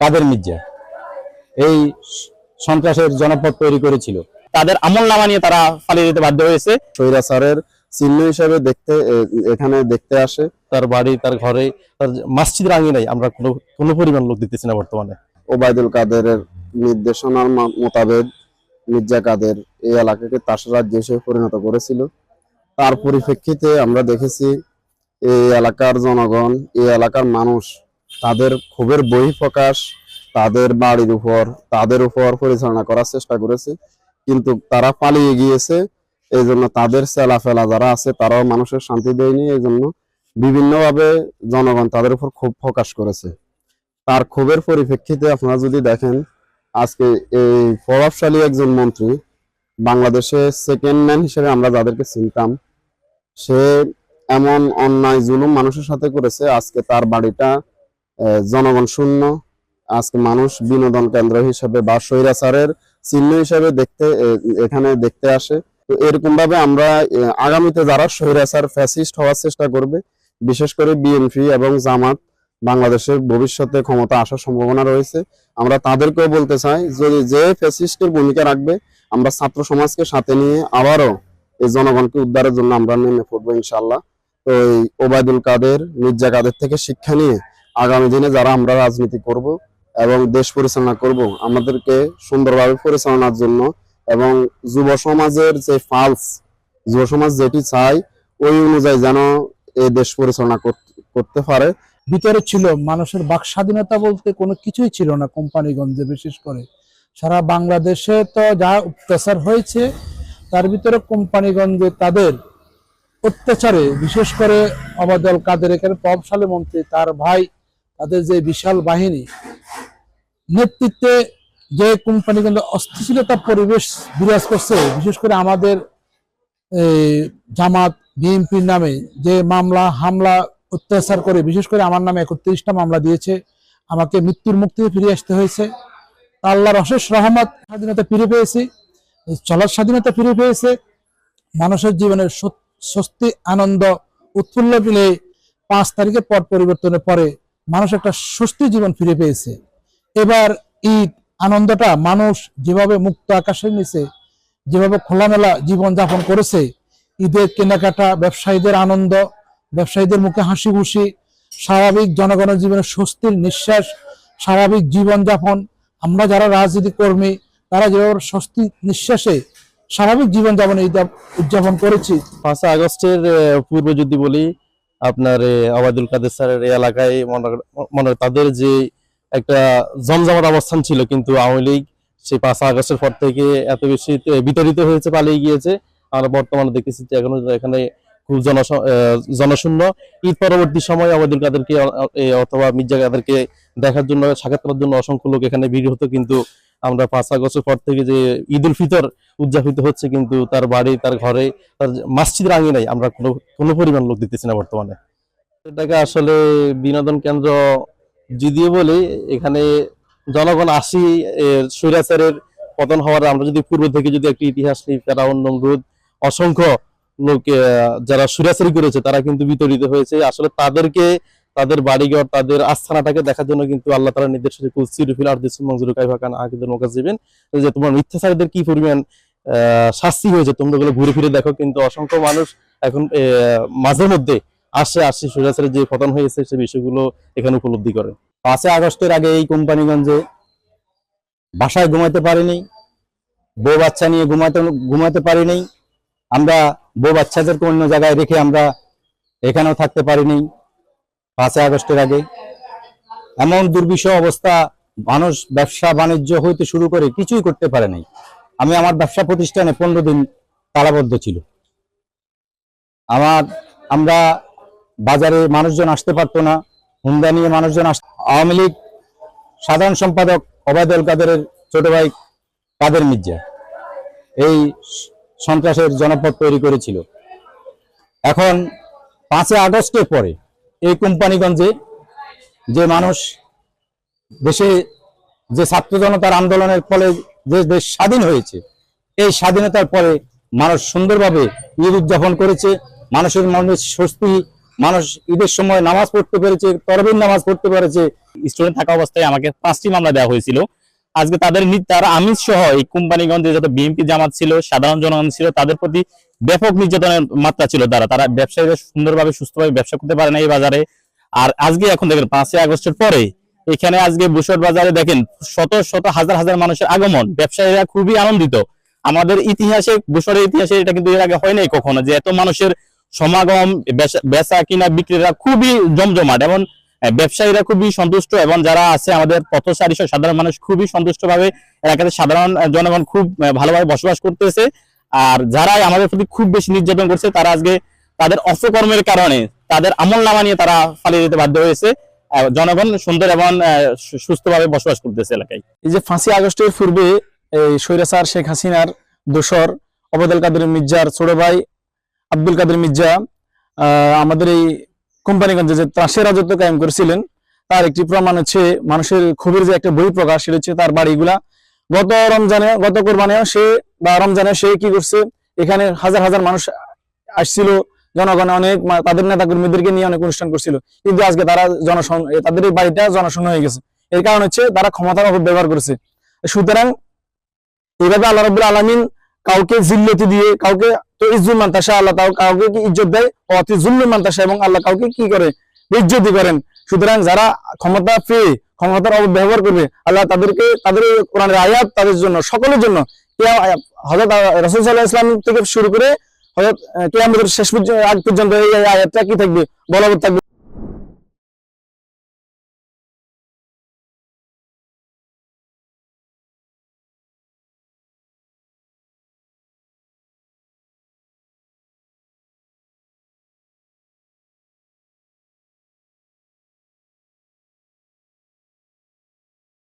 কাদের মির্জা? এই সন্ত্রাসের জনপদ তৈরি করেছিল। তাদের আমল নামা নিয়ে তারা পালিয়ে যেতে বাধ্য হয়েছে। স্বৈরাচারের চিহ্ন হিসেবে দেখতে এখানে দেখতে আসে। তার বাড়ি তার ঘরে তার মসজিদ রাঙি নাই আমরা কোনো কোনো পরিমাণ লোক দিতেছি না বর্তমানে। ওবায়দুল কাদেরের নির্দেশনার মোতাবেক মির্জা কাদের এই এলাকাকে তাস রাজ্য হিসেবে পরিণত করেছিল। তার পরিপ্রেক্ষিতে আমরা দেখেছি এই এলাকার জনগণ এই এলাকার মানুষ তাদের ক্ষোভের বহিঃপ্রকাশ, তাদের বাড়ির উপর, তাদের উপর পরিচালনা করার চেষ্টা করেছে। কিন্তু তারা পালিয়ে গিয়েছে। এই জন্য তাদের চেলাফেলা যারা আছে, তারাও মানুষের শান্তি দেয়নি। এই জন্য বিভিন্নভাবে জনগণ তাদের উপর ক্ষোভ প্রকাশ করেছে। তার ক্ষোভের পরিপ্রেক্ষিতে আপনারা যদি দেখেন, আজকে এই প্রভাবশালী একজন মন্ত্রী, বাংলাদেশে সেকেন্ড ম্যান হিসেবে আমরা যাদেরকে চিনতাম, সে এমন অন্যায়, জুলুম মানুষের সাথে করেছে। আজকে তার বাড়িটা জনগণ শূন্য। আজকে মানুষ বিনোদন কেন্দ্র হিসেবে বা স্বৈরাচারের চিহ্ন হিসেবে দেখতে এখানে দেখতে আসে। তো এরকম ভাবে আমরা আগামীতে যারা স্বৈরাচার, ফ্যাসিস্ট হওয়ার চেষ্টা করবে, বিশেষ করে বিএনপি এবং জামাত, বাংলাদেশের ভবিষ্যতে ক্ষমতা আসার সম্ভাবনা রয়েছে। আমরা তাদেরকেও বলতে চাই, যদি যে ফ্যাসিস্টের ভূমিকা রাখবে, আমরা ছাত্র সমাজকে সাথে নিয়ে আবারও এই জনগণকে উদ্ধারের জন্য আমরা নেমে পড়ব ইনশাল্লাহ তো এই ওবায়দুল কাদের, মির্জা কাদের থেকে শিক্ষা নিয়ে আগামী দিনে যারা আমরা রাজনীতি করব এবং দেশ পরিচালনা করব, আমাদেরকে সুন্দরভাবে পরিচালনার জন্য এবং যুব সমাজের যে ফালস যুব সমাজ যেটি চায়, ওই অনুযায়ী যেন এই দেশ পরিচালনা কর- করতে পারে। ভিতরে ছিল মানুষের বাক স্বাধীনতা বলতে কোনো কিছুই ছিল না কোম্পানিগঞ্জে বিশেষ করে। সারা বাংলাদেশে তো যা অত্যাচার হয়েছে, তার ভিতরে কোম্পানিগঞ্জে তাদের অত্যাচারে, বিশেষ করে অবাদল কাদের এখানে প্রভাবশালী মন্ত্রী তার ভাই তাদের যে বিশাল বাহিনী, নেতৃত্বে যে কোম্পানিগঞ্জে অস্থিতিশীলতা পরিবেশ বিরাজ করছে, বিশেষ করে আমাদের জামাত বিএনপির নামে যে মামলা, হামলা, অত্যাচার করে, বিশেষ করে আমার নামে একত্রিশটা মামলা দিয়েছে, আমাকে মৃত্যুর থেকে ফিরে আসতে হয়েছে। আল্লাহর অশেষ রহমত, স্বাধীনতা ফিরে পেয়েছি, চলার স্বাধীনতা ফিরে পেয়েছে, মানুষের জীবনের সত- স্বস্তি, আনন্দ, উৎফুল্ল মিলে পাঁচ তারিখের পর পরিবর্তনের পরে মানুষ একটা স্বস্তি জীবন ফিরে পেয়েছে। এবার ঈদ আনন্দটা মানুষ যেভাবে মুক্ত আকাশের নিচে, যেভাবে খোলামেলা জীবন যাপন করেছে, ঈদের কেনাকাটা, ব্যবসায়ীদের আনন্দ, ব্যবসায়ীদের মুখে হাসি খুশি স্বাভাবিক জনগণের জীবনে স্বস্তির নিঃশ্বাস, স্বাভাবিক জীবনযাপন, আমরা যারা রাজনীতি কর্মী, তারা যেভাবে স্বস্তি নিঃশ্বাসে স্বাভাবিক জীবনযাপন ঈদ উদযাপন করেছি। পাঁচই আগস্টের পূর্বে যদি বলি আপনার আবাদুল কাদের স্যারের এলাকায় মনে তাদের যে একটা জমজমাট অবস্থান ছিল, কিন্তু আওয়ামী লীগ সেই পাঁচই আগস্টের পর থেকে এত বেশি বিতাড়িত হয়েছে, পালিয়ে গিয়েছে। আমরা বর্তমানে দেখতেছি যে এখনও এখানে খুব জন জনশূন্য। ঈদ পরবর্তী সময় আবাদুল কাদেরকে অথবা মির্জা কাদেরকে দেখার জন্য, সাক্ষাৎ করার জন্য অসংখ্য লোক এখানে ভিড় হতো, কিন্তু আমরা পাঁচ আগস্টের পর থেকে যে ঈদ উল ফিতর উদযাপিত হচ্ছে কিন্তু তার বাড়ি তার ঘরে তার মসজিদ রাঙি নাই আমরা কোনো কোনো পরিমাণ লোক দিতেছি না বর্তমানে। এটাকে আসলে বিনোদন কেন্দ্র যদিও বলি এখানে জনগণ আসি এ, স্বৈরাচারের পতন হওয়ার আমরা যদি পূর্ব থেকে যদি একটি ইতিহাস নিই ফেরাউন নমরুদ অসংখ্য লোক যারা সুরাচারি করেছে তারা কিন্তু বিতরিত হয়েছে। আসলে তাদেরকে তাদের বাড়িঘর, তাদের আস্থানাটাকে দেখার জন্য কিন্তু আল্লাহ তালা নির্দেশ হচ্ছে কুলসি রুফিল আর দিসুল মঞ্জুর কাইফাকান যে তোমার মিথ্যাচারীদের কি পরিমাণ শাস্তি হয়েছে, তোমরা ওগুলো ঘুরে ফিরে দেখো, কিন্তু অসংখ্য মানুষ এখন মাঝে মধ্যে আসে আসে সুরাচারের যে পতন হয়েছে, সে বিষয়গুলো এখানে উপলব্ধি করে। পাঁচই আগস্টের আগে এই কোম্পানিগঞ্জে বাসায় ঘুমাতে পারিনি, বউ বাচ্চা নিয়ে ঘুমাতে ঘুমাতে পারিনি। আমরা বউ বাচ্চাদেরকে অন্য জায়গায় রেখে আমরা এখানেও থাকতে পারিনি। পাঁচই আগস্টের আগে। এমন দুর্বিষহ অবস্থা মানুষ ব্যবসা বাণিজ্য হইতে শুরু করে কিছুই করতে পারে নাই। আমি আমার ব্যবসা প্রতিষ্ঠানে পনেরো দিন তালাবদ্ধ ছিল। আমার, আমরা বাজারে মানুষজন আসতে পারতো না হুন্ডা নিয়ে মানুষজন আস আওয়ামী লীগ সাধারণ সম্পাদক অবায়দুল কাদেরের ছোট ভাই কাদের মির্জা, এই সন্ত্রাসের জনপদ তৈরি করেছিল। এখন পাঁচই আগস্টের পরে এই কোম্পানিগঞ্জে যে মানুষ দেশে যে ছাত্র জনতার আন্দোলনের ফলে যে দেশ স্বাধীন হয়েছে, এই স্বাধীনতার পরে মানুষ সুন্দরভাবে ঈদ উদযাপন করেছে, মানুষের মনে স্বস্তি, মানুষ ঈদের সময় নামাজ পড়তে পেরেছে, তরবির নামাজ পড়তে পেরেছে। স্টুডেন্ট থাকা অবস্থায় আমাকে পাঁচটি মামলা দেওয়া হয়েছিল। আজকে তাদের তারা আমিষ সহ এই কোম্পানিগঞ্জে যত বিএনপি জামাত ছিল সাধারণ জনগণ ছিল তাদের প্রতি ব্যাপক নির্যাতনের মাত্রা ছিল তারা তারা ব্যবসায়ীরা সুন্দরভাবে সুস্থভাবে ব্যবসা করতে পারে না এই বাজারে। আর আজকে এখন দেখেন পাঁচই আগস্টের পরে এখানে আজকে বুসর বাজারে দেখেন শত শত হাজার হাজার মানুষের আগমন। ব্যবসায়ীরা খুবই আনন্দিত। আমাদের ইতিহাসে বুসরের ইতিহাসে এটা কিন্তু এর আগে হয় নাই কখনো যে এত মানুষের সমাগম বেচা- কিনা বিক্রিরা খুবই জমজমাট। আহ, ব্যবসায়ীরা খুবই সন্তুষ্ট এবং যারা আছে আমাদের পথচারী সাধারণ মানুষ খুবই সন্তুষ্ট ভাবে এলাকাতে সাধারণ জনগণ খুব ভালোভাবে বসবাস করতেছে। আর যারা আমাদের প্রতি খুব বেশি নির্যাতন করছে, তারা আজকে তাদের অপকর্মের কারণে, তাদের আমল নামা নিয়ে তারা পালিয়ে যেতে বাধ্য হয়েছে। জনগণ সুন্দর এবং সুস্থভাবে বসবাস করতেছে এলাকায়। এই যে ফাঁসি আগস্টের পূর্বে এই স্বৈরাচার শেখ হাসিনার দোসর অবদুল কাদের মির্জার ছোট ভাই আব্দুল কাদের মির্জা আমাদের এই কোম্পানিগঞ্জে যে ত্রাসের রাজত্ব কায়েম করেছিলেন, তার একটি প্রমাণ হচ্ছে মানুষের ক্ষোভের যে একটা বই প্রকাশ সেটা হচ্ছে তার বাড়িগুলা। গত রমজানে, গত কোরবানেও সে, বা রমজানে সে কি করছে? এখানে হাজার হাজার মানুষ আসছিল, জনগণ অনেক তাদের নেতা কর্মীদেরকে নিয়ে অনেক অনুষ্ঠান করছিল। কিন্তু আজকে তারা জনসং তাদের বাড়িটা জনশূন্য হয়ে গেছে। এর কারণ হচ্ছে তারা ক্ষমতার অপব্যবহার করেছে। সুতরাং এইভাবে আল্লাহ রবুল্লা আলমিন কাউকে জিল্লতি দিয়ে, কাউকে তো ইজ্জুল মান্তাসা আল্লাহ তাও কাউকে কি ইজ্জত দেয়? অতি জুল্লুল মান্তাসা এবং আল্লাহ কাউকে কি করে? ইজ্জতি করেন। সুতরাং যারা ক্ষমতা পেয়ে, ক্ষমতার অপব্যবহার করবে, আল্লাহ তাদেরকে, তাদের কোরআনের আয়াত তাদের জন্য, সকলের জন্য হজরত রসুল সাল্লাহ ইসলাম থেকে শুরু করে হজরত কেয়ামতের শেষ পর্যন্ত, আগ পর্যন্ত এই আয়াতটা কি থাকবে? বলবৎ থাকবে।